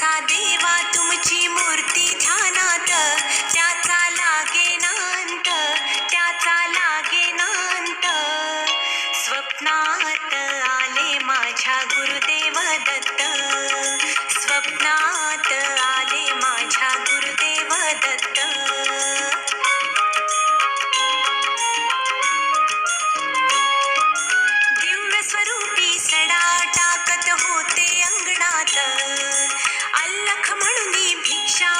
सा देवा ভিক্ষা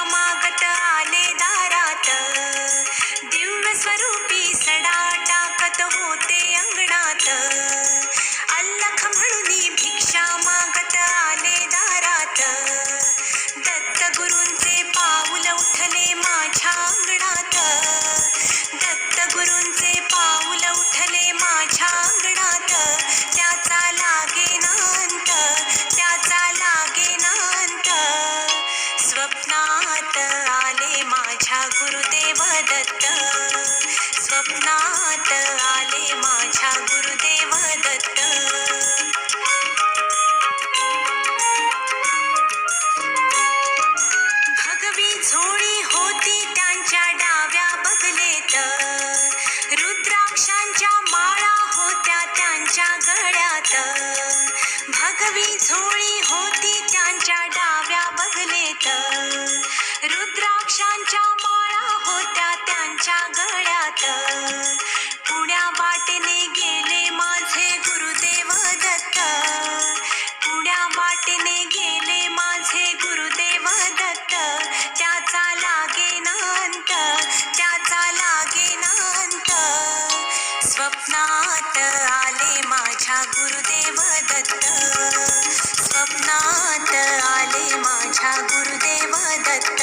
दत्त. स्वप्नात आले माझ्या गुरुदेव दत्त. भगवी झोळी होती त्यांच्या डाव्या बगलेत. रुद्राक्षांच्या माळा होत्या त्यांच्या गळ्यात. भगवी झोळी होती त्यांच्या डाव्या बगलेत. रुद्राक्षांच्या माझ्या गळ्यात. पुण्या वाटेने गेले माझे गुरुदेव दत्त. पुण्या वाटेने गेले माझे गुरुदेव दत्त. त्याचा लागे नांत त्याचा लागे नांत स्वप्नात आले माझ्या गुरुदेव दत्त. स्वप्नात आले माझ्या गुरुदेव दत्त.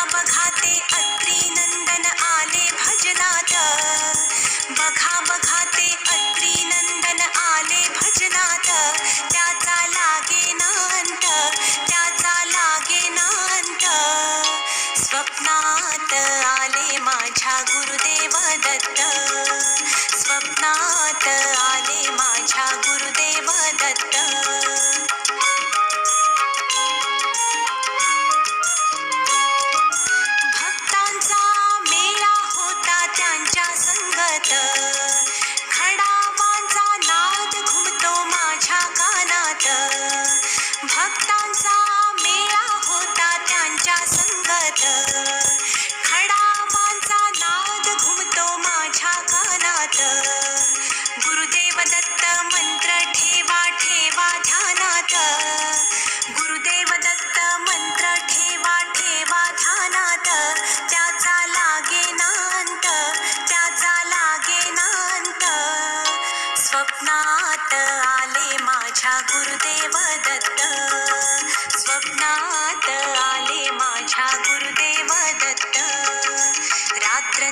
स्वप्नात आले माझ्या गुरुदेव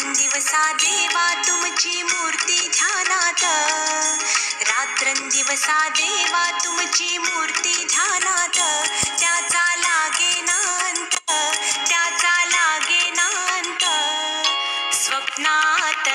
रात्रंदिवसा देवा तुमची मूर्ती ध्यानात. रात्रंदिवसा देवा तुमची मूर्ती ध्यानात. त्याचा लागे नांत त्याचा लागे नांत. स्वप्नात